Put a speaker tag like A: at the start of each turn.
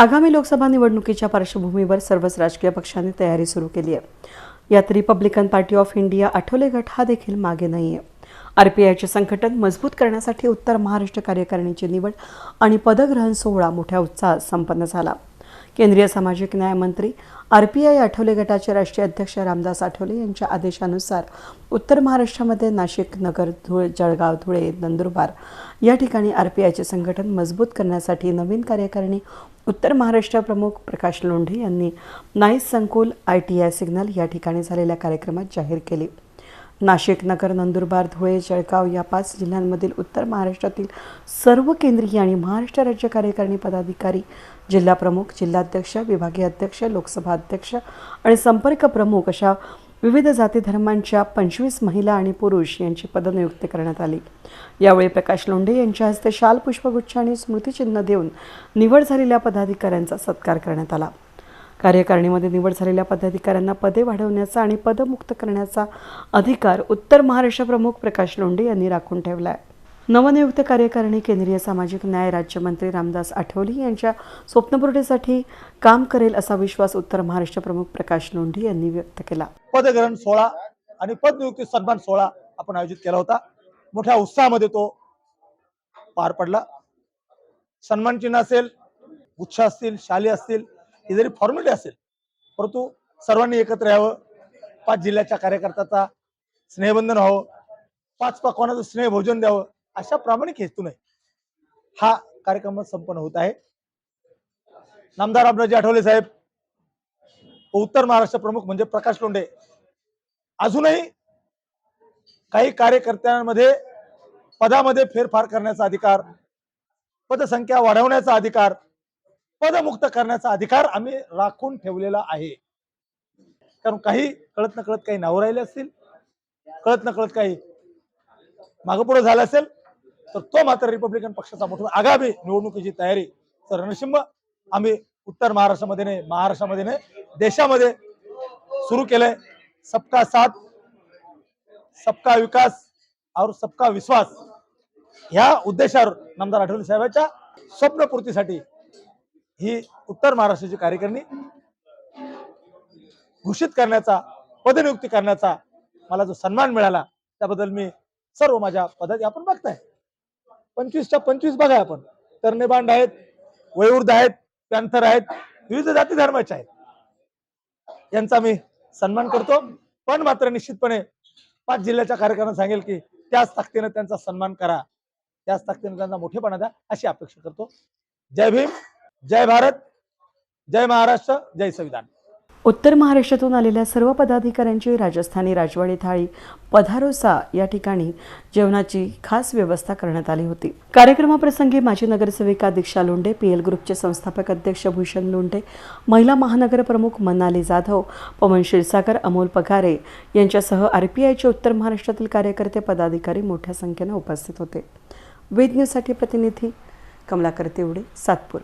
A: आगामी लोकसभा निवडणुकीच्या पार्श्वभूमीवर सर्वच राजकीय पक्षांनी तयारी सुरू केली आहे. यात Republican party of India Athawale गट हा देखील मागे नाही आहे आरपीआयचे संघटन मजबूत करण्यासाठी उत्तर महाराष्ट्र कार्यकारिणीची निवड आणि पदग्रहण सोहळा मोठ्या उत्साहात संपन्न झाला. केंद्रीय सामाजिक न्याय मंत्री आरपीआय आठवले गटाचे राष्ट्रीय अध्यक्ष रामदास आठवले यांच्या आदेशानुसार उत्तर महाराष्ट्रामध्ये नाशिक नगर धुळे जळगाव धुळे नंदुरबार या ठिकाणी आरपीआयचे संघटन मजबूत करण्यासाठी नवीन कार्यकारिणी उत्तर महाराष्ट्र प्रमुख प्रकाश लोंढे यांनी नाईस संकुल आय टी आय सिग्नल या ठिकाणी झालेल्या कार्यक्रमात जाहीर केली. नाशिक नगर नंदुरबार धुळे जळगाव या पाच जिल्ह्यांमधील उत्तर महाराष्ट्रातील सर्व केंद्रीय आणि महाराष्ट्र राज्य कार्यकारिणी पदाधिकारी जिल्हा प्रमुख जिल्हाध्यक्ष विभागीय अध्यक्ष लोकसभा अध्यक्ष आणि संपर्क प्रमुख अशा विविध जाती धर्मांच्या पंचवीस महिला आणि पुरुष यांची पदनियुक्ती करण्यात आली. यावेळी प्रकाश लोंढे यांच्या हस्ते शाल पुष्पगुच्छ आणि स्मृतिचिन्ह देऊन निवड झालेल्या पदाधिकाऱ्यांचा सत्कार करण्यात आला. कार्यकारिणीमध्ये निवड झालेल्या पदाधिकाऱ्यांना पदे वाढवण्याचा आणि पदमुक्त करण्याचा अधिकार उत्तर महाराष्ट्र प्रमुख प्रकाश लोंढे यांनी राखून ठेवला आहे नवनियुक्त कार्यकारिणी केंद्रीय सामाजिक न्याय राज्यमंत्री रामदास आठवले यांच्या स्वप्नपूर्तीसाठी काम करेल असा विश्वास उत्तर महाराष्ट्र प्रमुख प्रकाश नोंढी यांनी व्यक्त केला.
B: पदग्रहण सोहळा आणि पदनियुक्ती सन्मान सोहळा आपण आयोजित केला होता. मोठ्या उत्साहामध्ये तो पार पडला. सन्मान चिन्ह असेल गुच्छ असतील शाली असतील ही जरी फॉर्मॅलिटी असेल परंतु सर्वांनी एकत्र यावं पाच जिल्ह्याच्या कार्यकर्त्याचा स्नेहबंधन व्हावं पाच पकवानाचं स्नेहभोजन द्यावं अशा प्रामाणिक हेतू नाही हा कार्यक्रम संपन्न होत आहे. नामदार अब्राजी आठवले साहेब उत्तर महाराष्ट्र प्रमुख म्हणजे प्रकाश लोंढे. अजूनही काही कार्यकर्त्यांमध्ये पदामध्ये फेरफार करण्याचा अधिकार पदसंख्या वाढवण्याचा अधिकार पदमुक्त करण्याचा अधिकार आम्ही राखून ठेवलेला आहे. कारण काही कळत न कळत काही नाव राहिले असतील कळत न कळत काही मागं पुढे झालं असेल तर तो मात्र रिपब्लिकन पक्षाचा मोठा आगामी निवडणुकीची तयारी. तर रणसिंह आम्ही उत्तर महाराष्ट्रामध्ये नाही महाराष्ट्रामध्ये नाही देशामध्ये सुरू केलंय. सबका साथ सबका विकास और सबका विश्वास ह्या उद्देशावर नामदार आठवले साहेबांच्या स्वप्नपूर्तीसाठी ही उत्तर महाराष्ट्राची कार्यकारिणी घोषित करण्याचा पदनियुक्ती करण्याचा मला जो सन्मान मिळाला त्याबद्दल मी सर्व माझ्या पदाची आपण बघताय. पंचवीसच्या पंचवीस बघा आपण. तरणेबांड आहेत वयोवृद्ध आहेत पॅन्थर आहेत विविध जाती धर्माचे आहेत. यांचा मी सन्मान करतो. पण मात्र निश्चितपणे पाच जिल्ह्याच्या कार्यक्रमात सांगेल की त्याच ताकदीनं त्यांचा सन्मान करा. त्याच ताकदीनं त्यांचा मोठेपणा द्या अशी अपेक्षा करतो. जय भीम जय भारत जय महाराष्ट्र जय संविधान.
A: उत्तर महाराष्ट्रातून आलेल्या सर्व पदाधिकाऱ्यांची राजस्थानी राजवाडी थाळी पधारोसा या ठिकाणी जेवणाची खास व्यवस्था करण्यात आली होती. कार्यक्रमाप्रसंगी माजी नगरसेविका दीक्षा लोंढे पीएल ग्रुपचे संस्थापक अध्यक्ष भूषण लोंढे महिला महानगर प्रमुख मनाली जाधव पवन क्षीरसागर अमोल पगारे यांच्यासह आरपीआयचे उत्तर महाराष्ट्रातील कार्यकर्ते पदाधिकारी मोठ्या संख्येनं उपस्थित होते. वेद न्यूजसाठी प्रतिनिधी कमलाकर तेवडे सातपूर.